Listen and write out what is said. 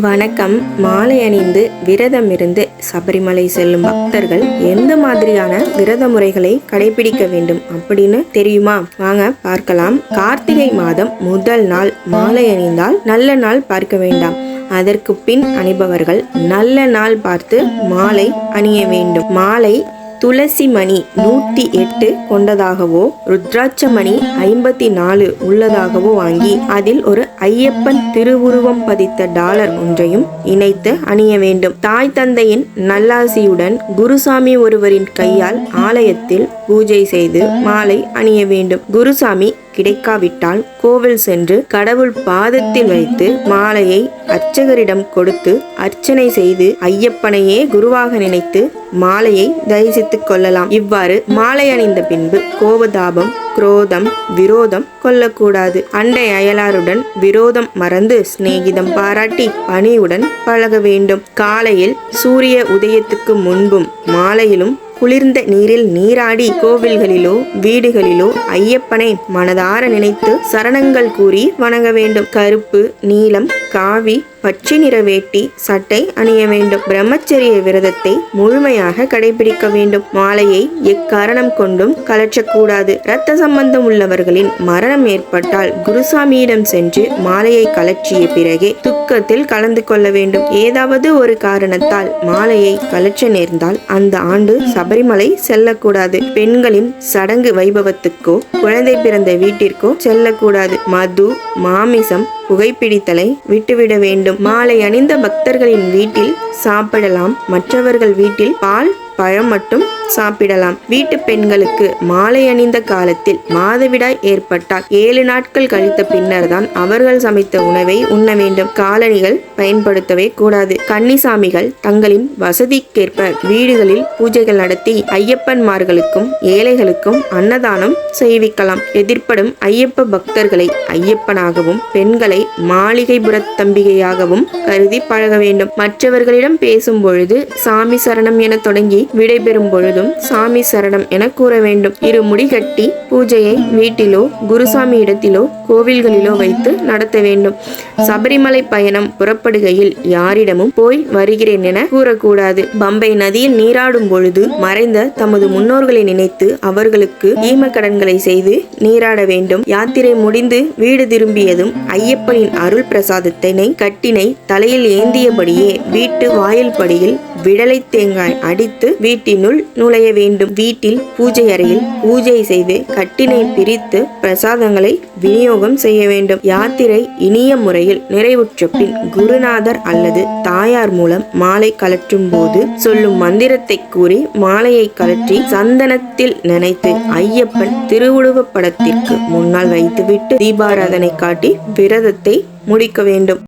வணக்கம். மாலை அணிந்து விரதம் இருந்து சபரிமலை செல்லும் பக்தர்கள் எந்த மாதிரியான விரத முறைகளை கடைபிடிக்க வேண்டும் அப்படின்னு தெரியுமா? வாங்க பார்க்கலாம். கார்த்திகை மாதம் முதல் நாள் மாலை அணிந்தால் நல்ல நாள் பார்க்க வேண்டாம். அதற்கு பின் அணிபவர்கள் நல்ல நாள் பார்த்து மாலை அணிய வேண்டும். மாலை துளசி மணி நூற்றி எட்டு கொண்டதாகவோ ருத்ராட்ச மணி ஐம்பத்தி நாலு உள்ளதாகவோ வாங்கி அதில் ஒரு ஐயப்பன் திருவுருவம் பதித்த டாலர் ஒன்றையும் இணைத்து அணிய வேண்டும். தாய் தந்தையின் நல்லாசியுடன் குருசாமி ஒருவரின் கையால் ஆலயத்தில் பூஜை செய்து மாலை அணிய வேண்டும். குருசாமி கிடைக்காவிட்டால் கோவில் சென்று கடவுள் பாதத்தில் வைத்து மாலையை அர்ச்சகரிடம் கொடுத்து அர்ச்சனை செய்து ஐயப்பனையே குருவாக நினைத்து மாலையை தரிசித்துக் கொள்ளலாம். இவ்வாறு மாலை அணிந்த பின்பு கோபதாபம் குரோதம் விரோதம் கொள்ளக்கூடாது. அண்டை அயலாருடன் விரோதம் மறந்து சிநேகிதம் பாராட்டி பணியுடன் பழக வேண்டும். காலையில் சூரிய உதயத்துக்கு முன்பும் மாலையிலும் குளிர்ந்த நீரில் நீராடி கோவில்களிலோ வீடுகளிலோ ஐயப்பனை மனதார நினைத்து சரணங்கள் கூறி வணங்க வேண்டும். கருப்பு நீலம் காவி பச்சை நிற வேட்டி சட்டை அணிய வேண்டும். பிரம்மச்சரிய விரதத்தை முழுமையாக கடைபிடிக்க வேண்டும். மாலையை எக்காரணம் கொண்டும் கலற்றக்கூடாது. இரத்த சம்பந்தம் உள்ளவர்களின் மரணம் ஏற்பட்டால் குருசாமியிடம் சென்று மாலையை கலற்றிய பிறகே துக்கத்தில் கலந்து கொள்ள வேண்டும். ஏதாவது ஒரு காரணத்தால் மாலையை கலற்ற நேர்ந்தால் அந்த ஆண்டு சபரிமலை செல்லக்கூடாது. பெண்களின் சடங்கு வைபவத்துக்கோ குழந்தை பிறந்த வீட்டிற்கோ செல்லக்கூடாது. மது மாமிசம் புகைப்பிடித்தலை விட்டுவிட வேண்டும். மாலை அணிந்த பக்தர்களின் வீட்டில் சாப்பிடலாம். மற்றவர்கள் வீட்டில் பால் பழம் மட்டும் சாப்பிடலாம். வீட்டு பெண்களுக்கு மாலை அணிந்த காலத்தில் மாதவிடாய் ஏற்பட்டால் ஏழு நாட்கள் கழித்த பின்னர் தான் அவர்கள் சமைத்த உணவை உண்ண வேண்டும். காலணிகள் பயன்படுத்தவே கூடாது. கன்னிசாமிகள் தங்களின் வசதிக்கேற்ப வீடுகளில் பூஜைகள் நடத்தி ஐயப்பன்மார்களுக்கும் ஏழைகளுக்கும் அன்னதானம் செய்விக்கலாம். எதிர்ப்படும் ஐயப்ப பக்தர்களை ஐயப்பனாகவும் பெண்களை மாளிகைபுரத்தம்பிகையாகவும் கருதி பழக வேண்டும். மற்றவர்களிடம் பேசும் பொழுது சாமி சரணம் என தொடங்கி விடைபெறும் பொழுதும் சாமி சரணம் என கூற வேண்டும். இரு முடி கட்டி பூஜையை வீட்டிலோ குருசாமி இடத்திலோ கோவில்களிலோ வைத்து நடத்த வேண்டும். சபரிமலை பயணம் புறப்படுகையில் யாரிடமும் போய் வருகிறேன் என கூறக்கூடாது. பம்பை நதியில் நீராடும் பொழுது மறைந்த தமது முன்னோர்களை நினைத்து அவர்களுக்கு ஈமக்கடன்களை செய்து நீராட வேண்டும். யாத்திரை முடிந்து வீடு திரும்பியதும் ஐயப்பனின் அருள் பிரசாதத்தினை கட்டினை தலையில் ஏந்தியபடியே வீட்டு வாயில் படியில் விடலை தேங்காய் அடித்து வீட்டினுள் நுழைய வேண்டும். வீட்டில் பூஜை அறையில் பூஜை செய்து கட்டினை பிரித்து பிரசாதங்களை விநியோகம் செய்ய வேண்டும். யாத்திரை இனிய முறையில் நிறைவுற்ற பின் குருநாதர் அல்லது தாயார் மூலம் மாலை கலற்றும் போது சொல்லும் மந்திரத்தை கூறி மாலையை கலற்றி சந்தனத்தில் நினைத்து ஐயப்பன் திருவுருவ படத்திற்கு முன்னால் வைத்துவிட்டு தீபாராதனை காட்டி விரதத்தை முடிக்க வேண்டும்.